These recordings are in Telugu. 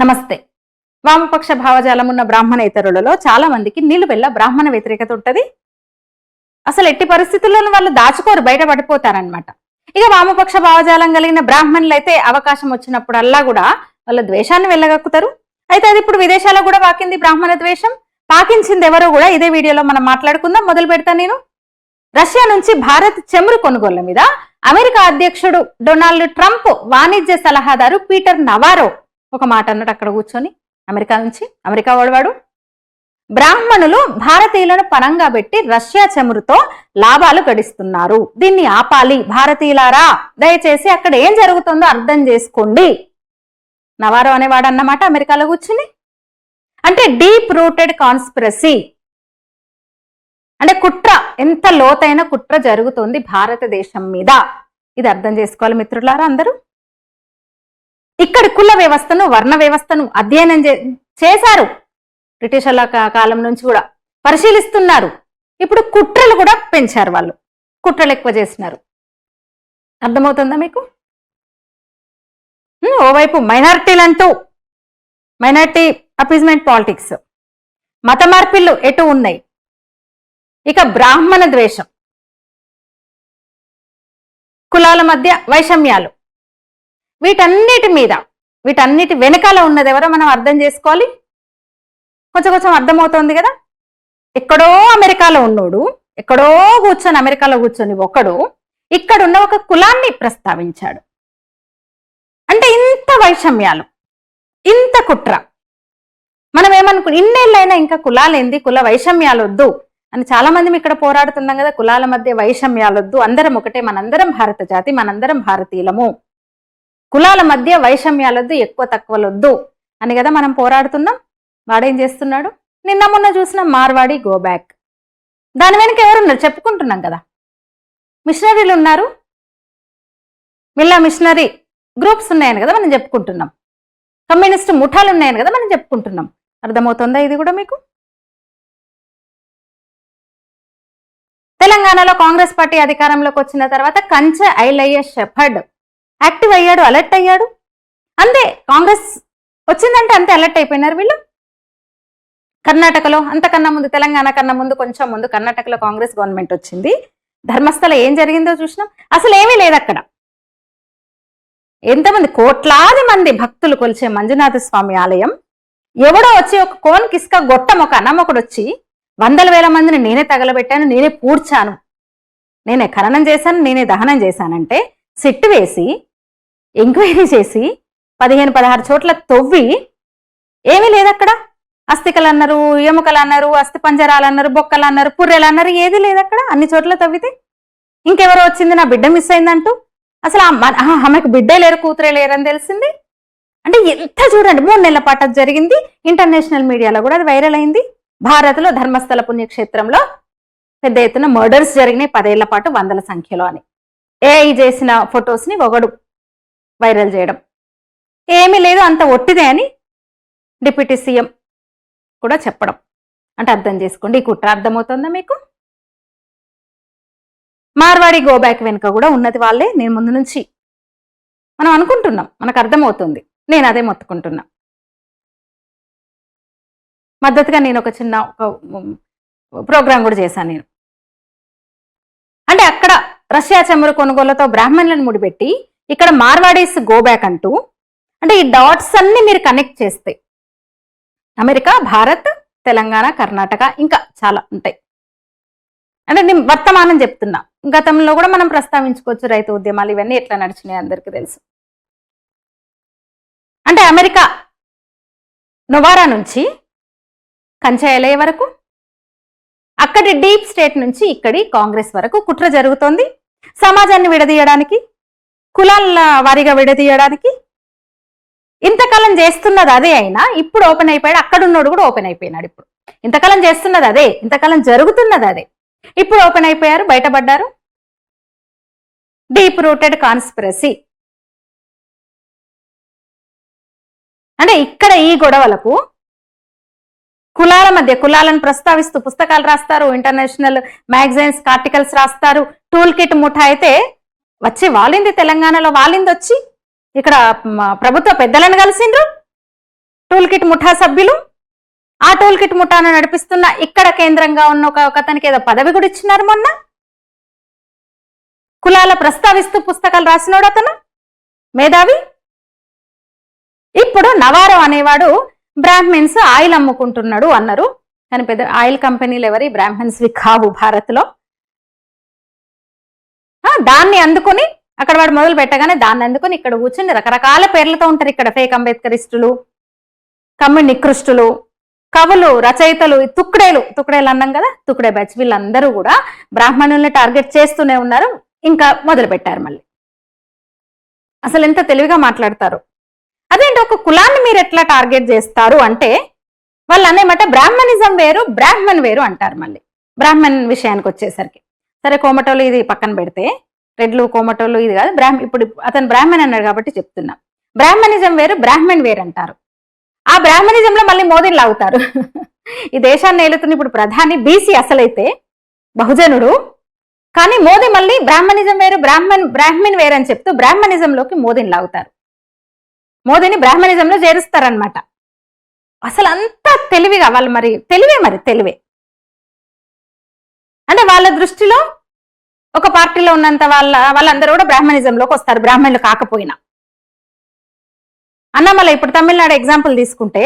నమస్తే. వామపక్ష భావజాలం ఉన్న బ్రాహ్మణేతరులలో చాలా మందికి నిలువెల్ల బ్రాహ్మణ వ్యతిరేకత ఉంటుంది. అసలు ఎట్టి పరిస్థితుల్లోనూ వాళ్ళు దాచుకోరు బయట పడిపోతారనమాట ఇక వామపక్ష భావజాలం కలిగిన బ్రాహ్మణులు అయితే అవకాశం వచ్చినప్పుడల్లా కూడా వాళ్ళ ద్వేషాన్ని వెళ్ళగక్కుతారు. అయితే అది ఇప్పుడు విదేశాల్లో కూడా వాకింది బ్రాహ్మణ ద్వేషం. పాకించింది ఎవరో కూడా ఇదే వీడియోలో మనం మాట్లాడుకుందాం. మొదలు పెడతాను నేను. రష్యా నుంచి భారత్ చెమురు కొనుగోళ్ళ మీద అమెరికా అధ్యక్షుడు డొనాల్డ్ ట్రంప్ వాణిజ్య సలహాదారు పీటర్ నవారో ఒక మాట అన్నట్టు అక్కడ కూర్చొని. అమెరికా నుంచి అమెరికా వాడవాడు బ్రాహ్మణులు భారతీయులను పరంగా పెట్టి రష్యా చెమురుతో లాభాలు గడిస్తున్నారు. దీన్ని ఆపాలి భారతీయులారా. దయచేసి అక్కడ ఏం జరుగుతుందో అర్థం చేసుకోండి. నవారో అనేవాడు అన్నమాట అమెరికాలో కూర్చుని. అంటే డీప్ రూటెడ్ కాన్స్పిరసీ. అంటే కుట్ర ఎంత లోతైన కుట్ర జరుగుతోంది భారతదేశం మీద. ఇది అర్థం చేసుకోవాలి మిత్రులారా అందరూ? ఇక్కడ కుల వ్యవస్థను వర్ణ వ్యవస్థను అధ్యయనం చే- చేశారు బ్రిటిషర్ల కాలం నుంచి కూడా. పరిశీలిస్తున్నారు. ఇప్పుడు కుట్రలు కూడా పెంచారు వాళ్ళు. కుట్రలు ఎక్కువ చేసినారు అర్థమవుతుందా మీకు? ఓవైపు మైనారిటీలు అంటూ మైనారిటీ అపీజ్మెంట్ పాలిటిక్స్ మత మార్పిళ్ళు ఎటు ఉన్నాయి? ఇక బ్రాహ్మణ ద్వేషం. కులాల మధ్య వైషమ్యాలు. వీటన్నిటి మీద వీటన్నిటి వెనకాల ఉన్నది ఎవరో మనం అర్థం చేసుకోవాలి? కొంచెం కొంచెం అర్థమవుతోంది కదా? ఎక్కడో అమెరికాలో ఉన్నోడు ఎక్కడో కూర్చొని అమెరికాలో కూర్చొని ఒకడు ఇక్కడున్న ఒక కులాన్ని ప్రస్తావించాడు. అంటే ఇంత వైషమ్యాలు. ఇంత కుట్ర. మనం ఏమనుకు ఇన్నేళ్ళైనా ఇంకా కులాలేంది కుల వైషమ్యాలు వద్దు అని చాలా మంది ఇక్కడ పోరాడుతున్నాం కదా కులాల మధ్య వైషమ్యాలు వద్దు అందరం ఒకటే మనందరం భారత జాతి మనందరం భారతీయులము. కులాల మధ్య వైషమ్యాలొద్దు ఎక్కువ తక్కువలొద్దు అని కదా మనం పోరాడుతున్నాం. వాడేం చేస్తున్నాడు? నిన్న మొన్న చూసిన మార్వాడి గో బ్యాక్. దాని వెనక ఎవరున్నారు? చెప్పుకుంటున్నాం కదా. మిషనరీలు ఉన్నారు మిల్లా మిషనరీ గ్రూప్స్ ఉన్నాయని కదా మనం చెప్పుకుంటున్నాం. కమ్యూనిస్ట్ ముఠాలు ఉన్నాయని కదా మనం చెప్పుకుంటున్నాం. అర్థమవుతుందా ఇది కూడా మీకు? తెలంగాణలో కాంగ్రెస్ పార్టీ అధికారంలోకి వచ్చిన తర్వాత కంచె ఐలయ్య షెఫర్డ్ యాక్టివ్ అయ్యాడు అలర్ట్ అయ్యాడు. అంతే కాంగ్రెస్ వచ్చిందంటే అంతే అలర్ట్ అయిపోయినారు వీళ్ళు. కర్ణాటకలో అంతకన్నా ముందు తెలంగాణ కన్నా ముందు కొంచెం ముందు కర్ణాటకలో కాంగ్రెస్ గవర్నమెంట్ వచ్చింది. ధర్మస్థల ఏం జరిగిందో చూసినాం. అసలు ఏమీ లేదు అక్కడ ఎంతమంది? కోట్లాది మంది భక్తులు కొలిచే మంజునాథ స్వామి ఆలయం. ఎవడో వచ్చి ఒక కోన్ కిస్క గొట్టం ఒక అన్నమ్మకుడు వచ్చి వందల వేల మందిని నేనే తగలబెట్టాను నేనే పూడ్చాను. నేనే ఖననం చేశాను నేనే దహనం చేశానంటే సిట్టు వేసి ఎంక్వైరీ చేసి పదిహేను పదహారు చోట్ల తవ్వి ఏమీ లేదు అక్కడ అస్థికలు అన్నారు ఎముకలు అన్నారు అస్థి పంజరాలు అన్నారు బొక్కలు అన్నారు పుర్రెలు అన్నారు ఏది లేదు అక్కడ అన్ని చోట్ల తవ్వితే ఇంకెవరో వచ్చింది నా బిడ్డ మిస్ అయిందంటూ అసలు ఆమెకు బిడ్డే లేరు కూతురే లేరని తెలిసింది. అంటే ఎంత చూడండి మూడు నెలల పాటు అది జరిగింది. ఇంటర్నేషనల్ మీడియాలో కూడా అది వైరల్ అయింది. భారత్లో ధర్మస్థల పుణ్యక్షేత్రంలో పెద్ద ఎత్తున మర్డర్స్ జరిగినాయి పదేళ్ళ పాటు వందల సంఖ్యలో అని. ఏఐ చేసిన ఫొటోస్ని ఒకడు వైరల్ చేయడం. ఏమీ లేదు అంత ఒట్టిదే అని డిప్యూటీ సీఎం కూడా చెప్పడం. అంటే అర్థం చేసుకోండి ఈ కుట్ర అర్థమవుతుందా మీకు? మార్వాడి గోబ్యాక్ వెనుక కూడా ఉన్నది వాళ్ళే. నేను ముందు నుంచి మనం అనుకుంటున్నాం. మనకు అర్థమవుతుంది. నేను అదే మొత్తుకుంటున్నా. మద్దతుగా నేను ఒక చిన్న ఒక ప్రోగ్రాం కూడా చేశాను నేను. అంటే అక్కడ రష్యా చమురు కొనుగోలుతో బ్రాహ్మణులను ముడిపెట్టి ఇక్కడ మార్వాడీస్ గోబ్యాక్ అంటూ అంటే ఈ డాట్స్ అన్ని మీరు కనెక్ట్ చేస్తే అమెరికా భారత్ తెలంగాణ కర్ణాటక ఇంకా చాలా ఉంటాయి. అంటే నేను వర్తమానం చెప్తున్నా. గతంలో కూడా మనం ప్రస్తావించుకోవచ్చు రైతు ఉద్యమాలు ఇవన్నీ ఎట్లా నడిచినాయి అందరికీ తెలుసు. అంటే అమెరికా నొవారా నుంచి కంచాయలయ వరకు అక్కడి డీప్ స్టేట్ నుంచి ఇక్కడి కాంగ్రెస్ వరకు కుట్ర జరుగుతోంది. సమాజాన్ని విడదీయడానికి కులాల వారీగా విడదీయడానికి ఇంతకాలం చేస్తున్నది అదే అయినా ఇప్పుడు ఓపెన్ అయిపోయాడు అక్కడున్నోడు కూడా ఓపెన్ అయిపోయినాడు ఇప్పుడు. ఇంతకాలం చేస్తున్నది అదే ఇంతకాలం జరుగుతున్నది అదే. ఇప్పుడు ఓపెన్ అయిపోయారు బయటపడ్డారు. Deep rooted conspiracy. అంటే ఇక్కడ ఈ గొడవలకు కులాల మధ్య కులాలను ప్రస్తావిస్తూ పుస్తకాలు రాస్తారు ఇంటర్నేషనల్ మ్యాగజైన్స్ ఆర్టికల్స్ రాస్తారు. టూల్ కిట్ ముఠా అయితే వచ్చి వాలింది తెలంగాణలో వాలింది వచ్చి ఇక్కడ ప్రభుత్వ పెద్దలను కలిసిండ్రు. టూల్ కిట్ ముఠా సభ్యులు. ఆ టోల్ కిట్ ముఠాను నడిపిస్తున్న ఇక్కడ కేంద్రంగా ఉన్న ఒక అతనికి ఏదో పదవి కూడా ఇచ్చినారు మొన్న. కులాల ప్రస్తావిస్తూ పుస్తకాలు రాసినోడు అతను. మేధావి. ఇప్పుడు నవారో అనేవాడు బ్రాహ్మిన్స్ ఆయిల్ అమ్ముకుంటున్నాడు అన్నారు. కానీ పెద్ద ఆయిల్ కంపెనీలు ఎవరి? బ్రాహ్మిన్స్వి కావు భారత్లో. దాన్ని అందుకొని అక్కడ వాడు మొదలు పెట్టగానే దాన్ని అందుకొని ఇక్కడ కూర్చుని రకరకాల పేర్లతో ఉంటారు ఇక్కడ ఫేక్ అంబేద్కరిస్టులు కమ్మి నికృష్టులు. కవులు రచయితలు తుక్కుడేలు తుక్కుడేలు అన్నాం కదా తుక్కుడే బ్యాచ్ వీళ్ళందరూ కూడా బ్రాహ్మణుల్ని టార్గెట్ చేస్తూనే ఉన్నారు. ఇంకా మొదలు పెట్టారు మళ్ళీ. అసలు ఎంత తెలివిగా మాట్లాడతారు. అదేంటి ఒక కులాన్ని మీరు ఎట్లా టార్గెట్ చేస్తారు అంటే వాళ్ళు అనేమాట బ్రాహ్మణిజం వేరు బ్రాహ్మణ్ వేరు అంటారు మళ్ళీ. బ్రాహ్మణ్ విషయానికి వచ్చేసరికి. సరే కోమటోలు ఇది పక్కన పెడితే రెడ్లు కోమటోలు ఇది కాదు బ్రాహ్మ ఇప్పుడు అతను బ్రాహ్మణ్ అన్నాడు కాబట్టి చెప్తున్నా. బ్రాహ్మణిజం వేరు బ్రాహ్మణ్ వేరు అంటారు ఆ బ్రాహ్మణిజంలో మళ్ళీ మోదీని లాగుతారు. ఈ దేశాన్ని ఏలుతున్న ఇప్పుడు ప్రధాని బీసీ అసలైతే బహుజనుడు. కానీ మోదీ మళ్ళీ బ్రాహ్మణిజం వేరు బ్రాహ్మణ్ బ్రాహ్మణ్ వేరు అని చెప్తూ బ్రాహ్మణిజంలోకి మోదీని లాగుతారు. మోదీని బ్రాహ్మణిజంలో చేరుస్తారనమాట అసలు అంతా తెలివిగా వాళ్ళు మరి తెలివే మరి తెలివే. అంటే వాళ్ళ దృష్టిలో ఒక పార్టీలో ఉన్నంత వాళ్ళ వాళ్ళందరూ కూడా బ్రాహ్మణిజంలోకి వస్తారు బ్రాహ్మణులు కాకపోయినా. అన్నమలై ఇప్పుడు తమిళనాడు ఎగ్జాంపుల్ తీసుకుంటే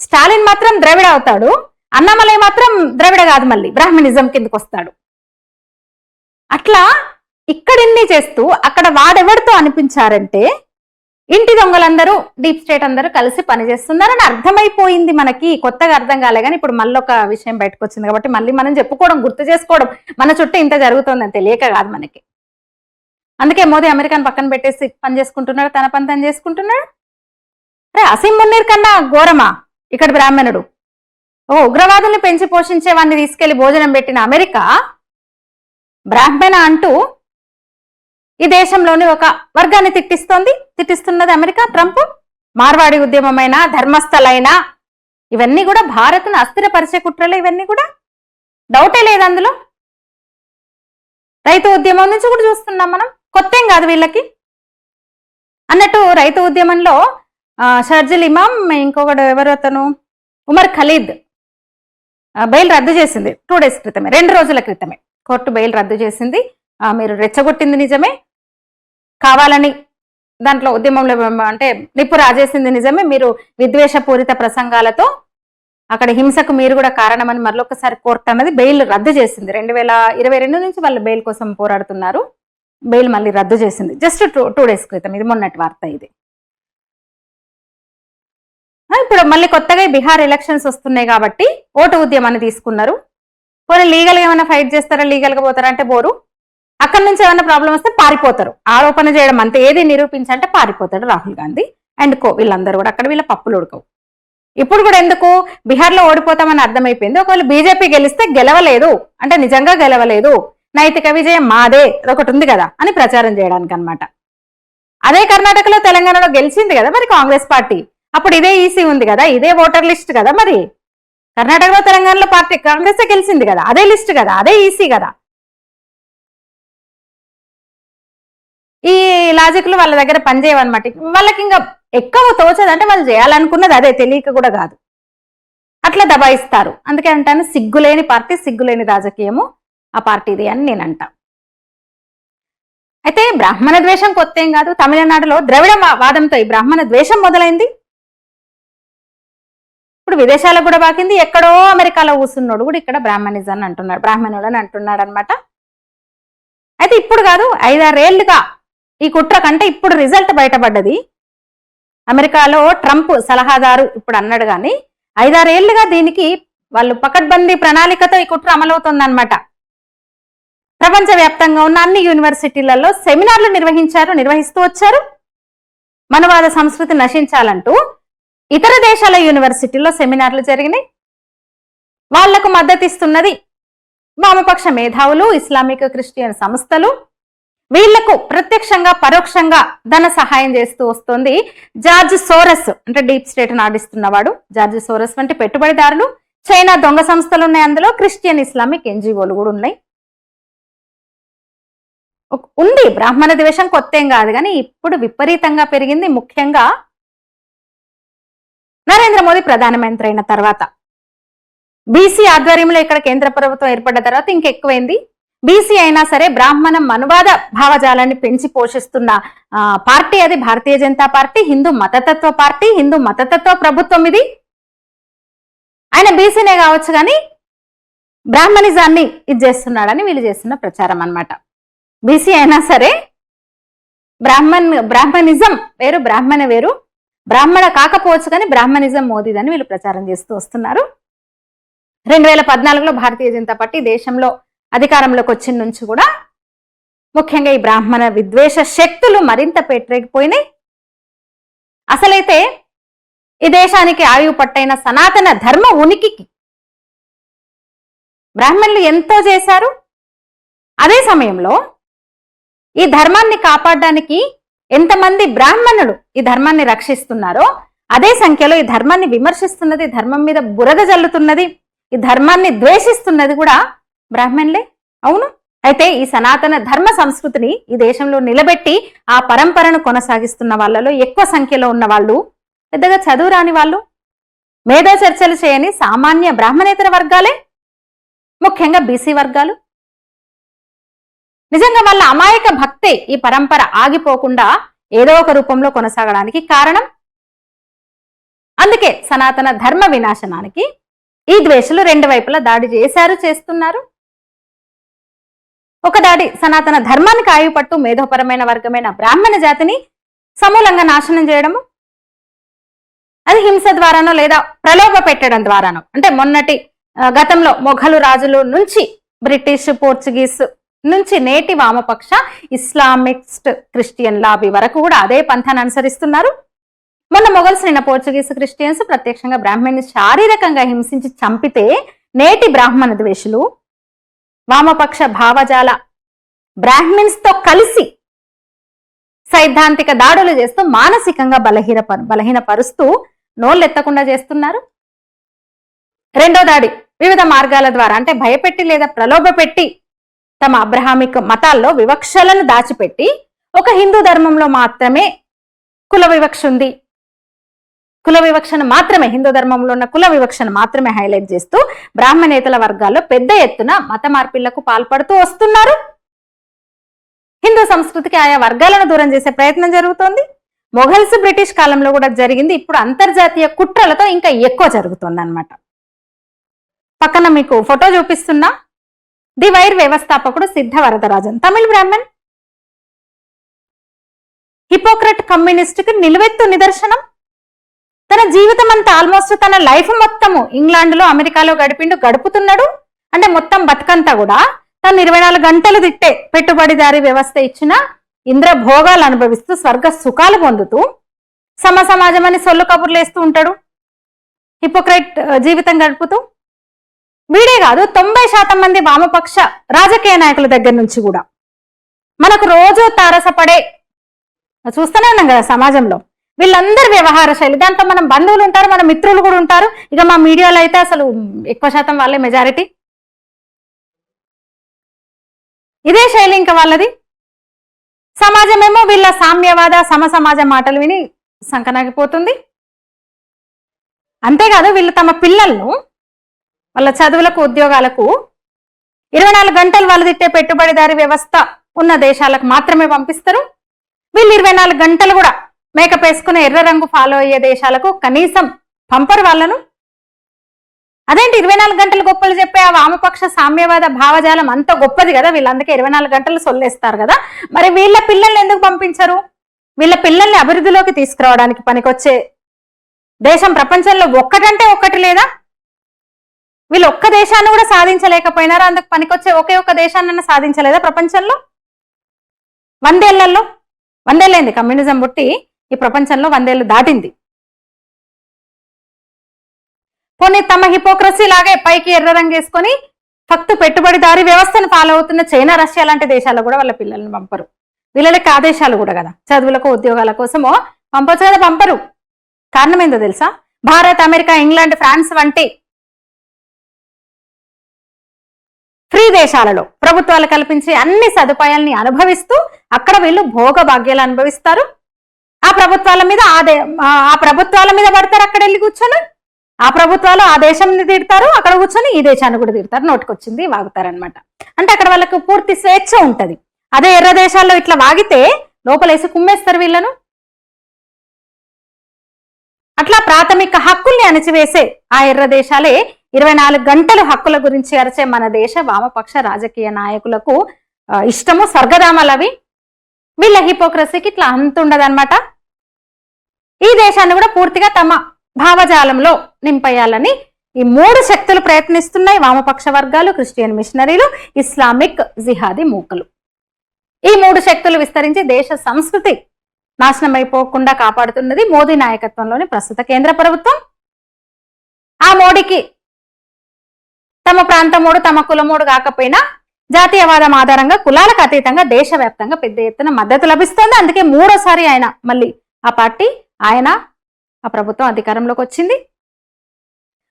స్టాలిన్ మాత్రం ద్రవిడ అవుతాడు అన్నమలై మాత్రం ద్రవిడ కాదు మళ్ళీ బ్రాహ్మణిజం కిందకు వస్తాడు. అట్లా ఇక్కడిన్ని చేస్తూ అక్కడ వాడెవరితో అనిపించారంటే ఇంటి దొంగలందరూ డీప్ స్టేట్ అందరూ కలిసి పనిచేస్తున్నారని అర్థమైపోయింది మనకి కొత్తగా అర్థం కాలే కానీ ఇప్పుడు మళ్ళీ ఒక విషయం బయటకు వచ్చింది కాబట్టి మళ్ళీ మనం చెప్పుకోవడం గుర్తు చేసుకోవడం మన చుట్టూ ఇంత జరుగుతుందని తెలియక కాదు మనకి. అందుకే మోదీ అమెరికాను పక్కన పెట్టేసి పని చేసుకుంటున్నాడు తన పని తను చేసుకుంటున్నాడు అరే అసీం మున్నీర్ కన్నా ఘోరమా? ఇక్కడ బ్రాహ్మణుడు. ఓ ఉగ్రవాదుల్ని పెంచి పోషించే వాడిని తీసుకెళ్ళి భోజనం పెట్టిన అమెరికా? బ్రాహ్మణ అంటూ ఈ దేశంలోని ఒక వర్గాన్ని తిట్టిస్తోంది తిట్టిస్తున్నది అమెరికా? ట్రంప్? మార్వాడి ఉద్యమమైన ధర్మస్థలైన? ఇవన్నీ కూడా భారత్ను అస్థిరపరిచే కుట్రలు ఇవన్నీ కూడా? డౌటే లేదు అందులో? రైతు ఉద్యమం నుంచి కూడా చూస్తున్నాం మనం. కొత్త ఏం కాదు వీళ్ళకి? అన్నట్టు రైతు ఉద్యమంలో షర్జిల్ ఇమామ్ ఇంకొకడు ఎవరు అతను? ఉమర్ ఖలీద్. బెయిల్ రద్దు చేసింది. టూ డేస్ క్రితమే రెండు రోజుల క్రితమే. కోర్టు బెయిల్ రద్దు చేసింది. మీరు రెచ్చగొట్టింది నిజమే. కావాలని దాంట్లో ఉద్యమంలో అంటే నిప్పు రాజేసింది నిజమే. మీరు విద్వేషపూరిత ప్రసంగాలతో అక్కడ హింసకు మీరు కూడా కారణమని మరొకసారి కోర్టు అన్నది బెయిల్ రద్దు చేసింది. రెండు వేల ఇరవై రెండు నుంచి వాళ్ళు బెయిల్ కోసం పోరాడుతున్నారు. బెయిల్ మళ్ళీ రద్దు చేసింది. జస్ట్ టూ టూ డేస్ క్రితం. ఇది మొన్నటి వార్త ఇది. ఇప్పుడు మళ్ళీ కొత్తగా బీహార్ ఎలక్షన్స్ వస్తున్నాయి కాబట్టి ఓటు ఉద్యమాన్ని తీసుకున్నారు. పోనీ లీగల్గా ఏమైనా ఫైట్ చేస్తారా? లీగల్గా పోతారా? అంటే బోరు అక్కడి నుంచి ఏమైనా ప్రాబ్లం వస్తే పారిపోతారు. ఆరోపణ చేయడం అంతే. ఏది నిరూపించంటే పారిపోతాడు రాహుల్ గాంధీ అండ్ కో వీళ్ళందరూ కూడా. అక్కడ వీళ్ళ పప్పులు ఉడకవు. ఇప్పుడు కూడా ఎందుకు? బీహార్లో ఓడిపోతామని అర్థమైపోయింది. ఒకవేళ బీజేపీ గెలిస్తే గెలవలేదు. అంటే నిజంగా గెలవలేదు. నైతిక విజయం మాదే. అదొకటి ఉంది కదా అని ప్రచారం చేయడానికి అన్నమాట అదే కర్ణాటకలో తెలంగాణలో గెలిచింది కదా మరి కాంగ్రెస్ పార్టీ. అప్పుడు ఇదే ఈసీ ఉంది కదా ఇదే ఓటర్ లిస్ట్ కదా మరి? కర్ణాటకలో తెలంగాణలో పార్టీ కాంగ్రెస్ గెలిచింది కదా అదే లిస్ట్ కదా అదే ఈసీ కదా. ఈ లాజిక్లు వాళ్ళ దగ్గర పనిచేయవన్నమాట. వాళ్ళకి ఇంకా ఎక్కువ తోచదంటే వాళ్ళు చేయాలనుకున్నది అదే తెలియక కూడా కాదు. అట్లా దబాయిస్తారు. అందుకే అంటాను సిగ్గులేని పార్టీ సిగ్గులేని రాజకీయము ఆ పార్టీది అని నేను అంటా అయితే బ్రాహ్మణ ద్వేషం కొత్త ఏం కాదు. తమిళనాడులో ద్రవిడ వాదంతో ఈ బ్రాహ్మణ ద్వేషం మొదలైంది. ఇప్పుడు విదేశాలకు కూడా బాకింది. ఎక్కడో అమెరికాలో కూర్చున్నాడు కూడా ఇక్కడ బ్రాహ్మణిజ్ అని అంటున్నాడు. బ్రాహ్మణుడు అని అంటున్నాడు అనమాట అయితే ఇప్పుడు కాదు ఐదారేళ్ళుగా ఈ కుట్ర కంటే ఇప్పుడు రిజల్ట్ బయటపడ్డది. అమెరికాలో ట్రంప్ సలహాదారు ఇప్పుడు అన్నాడు కానీ ఐదారేళ్ళుగా దీనికి వాళ్ళు పకడ్బందీ ప్రణాళికతో ఈ కుట్ర అమలవుతుందన్నమాట. ప్రపంచవ్యాప్తంగా ఉన్న అన్ని యూనివర్సిటీలలో సెమినార్లు నిర్వహించారు నిర్వహిస్తూ వచ్చారు. మనవాద సంస్కృతి నశించాలంటూ ఇతర దేశాల యూనివర్సిటీల్లో సెమినార్లు జరిగినాయి. వాళ్ళకు మద్దతిస్తున్నది వామపక్ష మేధావులు ఇస్లామిక్ క్రిస్టియన్ సంస్థలు. వీళ్ళకు ప్రత్యక్షంగా పరోక్షంగా ధన సహాయం చేస్తూ వస్తుంది జార్జ్ సోరస్. అంటే డీప్ స్టేట్ నాడిస్తున్నవాడు జార్జ్ సోరస్ వంటి పెట్టుబడిదారులు. చైనా దొంగ సంస్థలు ఉన్నాయి అందులో. క్రిస్టియన్ ఇస్లామిక్ ఎన్జిఓలు కూడా ఉన్నాయి. ఉంది. బ్రాహ్మణ ద్వేషం కొత్త కాదు కానీ ఇప్పుడు విపరీతంగా పెరిగింది. ముఖ్యంగా నరేంద్ర మోదీ ప్రధానమంత్రి అయిన తర్వాత. బీసీ ఆధ్వర్యంలో ఇక్కడ కేంద్ర ప్రభుత్వం ఏర్పడ్డ తర్వాత ఇంకెక్కువైంది. బీసీ అయినా సరే బ్రాహ్మణ మనువాద భావజాలాన్ని పెంచి పోషిస్తున్న ఆ, పార్టీ అది భారతీయ జనతా పార్టీ హిందూ మతతత్వ పార్టీ హిందూ మతతత్వ ప్రభుత్వం ఇది. ఆయన బీసీనే కావచ్చు కానీ బ్రాహ్మణిజాన్ని ఇది చేస్తున్నాడని వీళ్ళు చేస్తున్న ప్రచారం అన్నమాట. బీసీ అయినా సరే బ్రాహ్మణ్ బ్రాహ్మణిజం వేరు బ్రాహ్మణ వేరు. బ్రాహ్మణ కాకపోవచ్చు కానీ బ్రాహ్మణిజం మోదీదని వీళ్ళు ప్రచారం చేస్తూ వస్తున్నారు. రెండు వేల పద్నాలుగులో భారతీయ జనతా పార్టీ దేశంలో అధికారంలోకి వచ్చిన నుంచి కూడా ముఖ్యంగా ఈ బ్రాహ్మణ విద్వేష శక్తులు మరింత పెట్టరేగిపోయినాయి అసలైతే ఈ దేశానికి ఆయువు పట్టైన సనాతన ధర్మ ఉనికికి బ్రాహ్మణులు ఎంతో చేశారు. అదే సమయంలో ఈ ధర్మాన్ని కాపాడడానికి ఎంతమంది బ్రాహ్మణులు ఈ ధర్మాన్ని రక్షిస్తున్నారో అదే సంఖ్యలో ఈ ధర్మాన్ని విమర్శిస్తున్నది ధర్మం మీద బురద జల్లుతున్నది ఈ ధర్మాన్ని ద్వేషిస్తున్నది కూడా బ్రాహ్మణులే. అవును? అయితే ఈ సనాతన ధర్మ సంస్కృతిని ఈ దేశంలో నిలబెట్టి ఆ పరంపరను కొనసాగిస్తున్న వాళ్ళలో ఎక్కువ సంఖ్యలో ఉన్న వాళ్ళు పెద్దగా చదువు రాని వాళ్ళు మేధో చర్చలు చేయని సామాన్య బ్రాహ్మణేతర వర్గాలే? ముఖ్యంగా బీసీ వర్గాలు నిజంగా వాళ్ళ అమాయక భక్తే ఈ పరంపర ఆగిపోకుండా ఏదో ఒక రూపంలో కొనసాగడానికి కారణం? అందుకే సనాతన ధర్మ వినాశనానికి ఈ ద్వేషులు రెండు వైపులా దాడి చేశారు చేస్తున్నారు. ఒక దాడి సనాతన ధర్మానికి ఆయుపట్టు మేధోపరమైన వర్గమైన బ్రాహ్మణ జాతిని సమూలంగా నాశనం చేయడము? అది హింస ద్వారానో లేదా ప్రలోభ పెట్టడం ద్వారానో? అంటే మొన్నటి గతంలో మొఘలు రాజుల నుంచి బ్రిటిష్ పోర్చుగీస్ నుంచి నేటి వామపక్ష ఇస్లామిక్స్ట్ క్రిస్టియన్ లాబీ వరకు కూడా అదే పంథాన్ని అనుసరిస్తున్నారు. మొన్న మొఘల్స్ నిన్న పోర్చుగీస్ క్రిస్టియన్స్ ప్రత్యక్షంగా బ్రాహ్మణ్ని శారీరకంగా హింసించి చంపితే నేటి బ్రాహ్మణ ద్వేషులు వామపక్ష భావజాల బ్రాహ్మిన్స్తో కలిసి సైద్ధాంతిక దాడులు చేస్తూ మానసికంగా బలహీన బలహీనపరుస్తూ నోళ్ళెత్తకుండా చేస్తున్నారు. రెండో దాడి వివిధ మార్గాల ద్వారా అంటే భయపెట్టి లేదా ప్రలోభ పెట్టి తమ అబ్రహామిక్ మతాల్లో వివక్షలను దాచిపెట్టి ఒక హిందూ ధర్మంలో మాత్రమే కుల వివక్ష ఉంది. కుల వివక్షను మాత్రమే హిందూ ధర్మంలో ఉన్న కుల వివక్షను మాత్రమే హైలైట్ చేస్తూ బ్రాహ్మణేతల వర్గాల్లో పెద్ద ఎత్తున మత మార్పిళ్ళకు పాల్పడుతూ వస్తున్నారు. హిందూ సంస్కృతికి ఆయా వర్గాలను దూరం చేసే ప్రయత్నం జరుగుతోంది. మొఘల్స్ బ్రిటిష్ కాలంలో కూడా జరిగింది. ఇప్పుడు అంతర్జాతీయ కుట్రలతో ఇంకా ఎక్కువ జరుగుతుంది అనమాట పక్కన మీకు ఫోటో చూపిస్తున్నా. ది వైర్ వ్యవస్థాపకుడు సిద్ధ వరదరాజన్ తమిళ బ్రాహ్మణ్. హిపోక్రట్ కమ్యూనిస్ట్కి నిలువెత్తు నిదర్శనం. తన జీవితం అంతా ఆల్మోస్ట్ తన లైఫ్ మొత్తము ఇంగ్లాండ్లో అమెరికాలో గడిపిండు గడుపుతున్నాడు. అంటే మొత్తం బతుకంతా కూడా తను ఇరవై నాలుగు గంటలు తిట్టే పెట్టుబడిదారి వ్యవస్థ ఇచ్చిన ఇంద్ర భోగాలు అనుభవిస్తూ స్వర్గ సుఖాలు పొందుతూ సమ సమాజం అని సొల్లు కబుర్లు వేస్తూ ఉంటాడు. హిపోక్రైట్ జీవితం గడుపుతూ వీడే కాదు తొంభై శాతం మంది వామపక్ష రాజకీయ నాయకుల దగ్గర నుంచి కూడా. మనకు రోజు తారసపడే చూస్తూనే ఉన్నాం కదా సమాజంలో. వీళ్ళందరి వ్యవహార శైలి దాంతో మనం బంధువులు ఉంటారు మన మిత్రులు కూడా ఉంటారు. ఇక మా మీడియాలో అయితే అసలు ఎక్కువ శాతం వాళ్ళే మెజారిటీ ఇదే శైలి ఇంకా వాళ్ళది. సమాజమేమో వీళ్ళ సామ్యవాద సమ సమాజ మాటలు విని సంకనాగిపోతుంది. అంతేకాదు వీళ్ళు తమ పిల్లలను వాళ్ళ చదువులకు ఉద్యోగాలకు ఇరవై నాలుగు గంటలు వాళ్ళు తిట్టే పెట్టుబడిదారి వ్యవస్థ ఉన్న దేశాలకు మాత్రమే పంపిస్తారు. వీళ్ళు ఇరవై నాలుగు గంటలు కూడా మేకప్ వేసుకునే ఎర్ర రంగు ఫాలో అయ్యే దేశాలకు కనీసం పంపరు వాళ్ళను. అదేంటి ఇరవై నాలుగు గంటలు గొప్పలు చెప్పే ఆ వామపక్ష సామ్యవాద భావజాలం అంత గొప్పది కదా? వీళ్ళందుకే ఇరవై నాలుగు గంటలు సొల్లేస్తారు కదా? మరి వీళ్ళ పిల్లల్ని ఎందుకు పంపించరు? వీళ్ళ పిల్లల్ని అభివృద్ధిలోకి తీసుకురావడానికి పనికొచ్చే దేశం ప్రపంచంలో ఒక్కటంటే ఒక్కటి లేదా? వీళ్ళు ఒక్క దేశాన్ని కూడా సాధించలేకపోయినారా? అందుకు పనికొచ్చే ఒకే ఒక్క దేశాన్ని సాధించలేదా ప్రపంచంలో? వందేళ్ళలో? వందేళ్ళైంది కమ్యూనిజం పుట్టి ఈ ప్రపంచంలో వందేళ్ళు దాటింది. పోనీ తమ హిపోక్రసీ లాగే పైకి ఎర్ర రంగు వేసుకొని ఫక్తు పెట్టుబడిదారి వ్యవస్థను ఫాలో అవుతున్న చైనా రష్యా లాంటి దేశాల్లో కూడా వాళ్ళ పిల్లల్ని పంపరు. వీళ్ళకి ఆదేశాలు కూడా కదా. చదువులకు ఉద్యోగాల కోసమో పంపొచ్చు కదా పంపరు. కారణం ఏందో తెలుసా? భారత్ అమెరికా ఇంగ్లాండ్ ఫ్రాన్స్ వంటి ఫ్రీ దేశాలలో ప్రభుత్వాలు కల్పించే అన్ని సదుపాయాల్ని అనుభవిస్తూ అక్కడ వీళ్ళు భోగ భాగ్యాలు అనుభవిస్తారు. ఆ ప్రభుత్వాల మీద ఆ ఆ ప్రభుత్వాల మీద పడతారు అక్కడ వెళ్ళి కూర్చొని. ఆ ప్రభుత్వాలు ఆ దేశాన్ని తిడతారు అక్కడ కూర్చొని ఈ దేశాన్ని కూడా తిడతారు నోటికొచ్చింది వాగుతారనమాట అంటే అక్కడ వాళ్ళకు పూర్తి స్వేచ్ఛ ఉంటుంది. అదే ఎర్ర దేశాల్లో ఇట్లా వాగితే లోపలేసి కుమ్మేస్తారు వీళ్ళను. అట్లా ప్రాథమిక హక్కుల్ని అణచివేసే ఆ ఎర్ర దేశాలే ఇరవై నాలుగు గంటలు హక్కుల గురించి అరిచే మన దేశ వామపక్ష రాజకీయ నాయకులకు ఇష్టము స్వర్గధామాలు అవి వీళ్ళ హిపోక్రసీకి ఇట్లా అంతుండదనమాట ఈ దేశాన్ని కూడా పూర్తిగా తమ భావజాలంలో నింపేయాలని ఈ మూడు శక్తులు ప్రయత్నిస్తున్నాయి వామపక్ష వర్గాలు క్రిస్టియన్ మిషనరీలు ఇస్లామిక్ జిహాదీ మూకలు. ఈ మూడు శక్తులు విస్తరించి దేశ సంస్కృతి నాశనం అయిపోకుండా కాపాడుతున్నది మోదీ నాయకత్వంలోని ప్రస్తుత కేంద్ర ప్రభుత్వం. ఆ మోడీకి తమ ప్రాంతమోడు తమ కులమోడు కాకపోయినా జాతీయవాదం ఆధారంగా కులాలకు అతీతంగా దేశవ్యాప్తంగా పెద్ద ఎత్తున మద్దతు లభిస్తోంది. అందుకే మూడోసారి ఆయన మళ్ళీ ఆ పార్టీ ఆయన ఆ ప్రభుత్వం అధికారంలోకి వచ్చింది.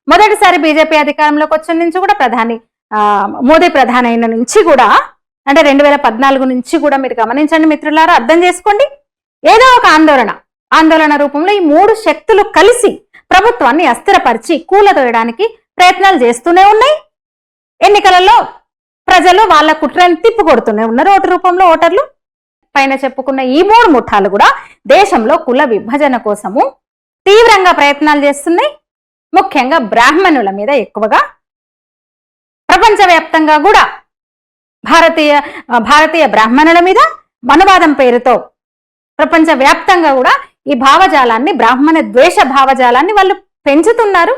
మొదటిసారి బీజేపీ అధికారంలోకి వచ్చిన నుంచి కూడా ప్రధాని మోదీ ప్రధాని అయిన నుంచి కూడా అంటే రెండు వేల పద్నాలుగు నుంచి కూడా మీరు గమనించండి మిత్రులారా అర్థం చేసుకోండి. ఏదో ఒక ఆందోళన ఆందోళన రూపంలో ఈ మూడు శక్తులు కలిసి ప్రభుత్వాన్ని అస్థిరపరిచి కూలదోయడానికి ప్రయత్నాలు చేస్తూనే ఉన్నాయి. ఎన్నికలలో ప్రజలు వాళ్ళ కుట్రని తిప్పికొడుతూనే ఉన్నారు. ఓటు రూపంలో ఓటర్లు. పైన చెప్పుకున్న ఈ మూడు ముఠాలు కూడా దేశంలో కుల విభజన కోసము తీవ్రంగా ప్రయత్నాలు చేస్తున్నాయి. ముఖ్యంగా బ్రాహ్మణుల మీద ఎక్కువగా. ప్రపంచవ్యాప్తంగా కూడా భారతీయ భారతీయ బ్రాహ్మణుల మీద మనువాదం పేరుతో ప్రపంచవ్యాప్తంగా కూడా ఈ భావజాలాన్ని బ్రాహ్మణ ద్వేష భావజాలాన్ని వాళ్ళు పెంచుతున్నారు.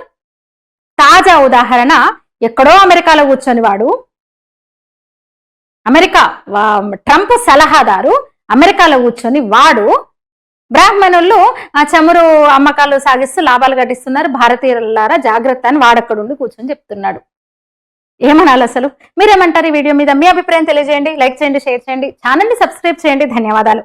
తాజా ఉదాహరణ ఎక్కడో అమెరికాలో కూర్చొని వాడు. అమెరికా వా- ట్రంప్ సలహాదారు అమెరికాలో కూర్చొని వాడు బ్రాహ్మణులు ఆ చమురు అమ్మకాలు సాగిస్తూ లాభాలు గటిస్తున్నారు భారతీయులారా జాగ్రత్త అని వాడక్కడుండి కూర్చొని చెప్తున్నాడు. ఏమనాలి అసలు? మీరేమంటారు ఈ వీడియో మీద? మీ అభిప్రాయం తెలియజేయండి లైక్ చేయండి షేర్ చేయండి. ఛానల్ని సబ్స్క్రైబ్ చేయండి. ధన్యవాదాలు.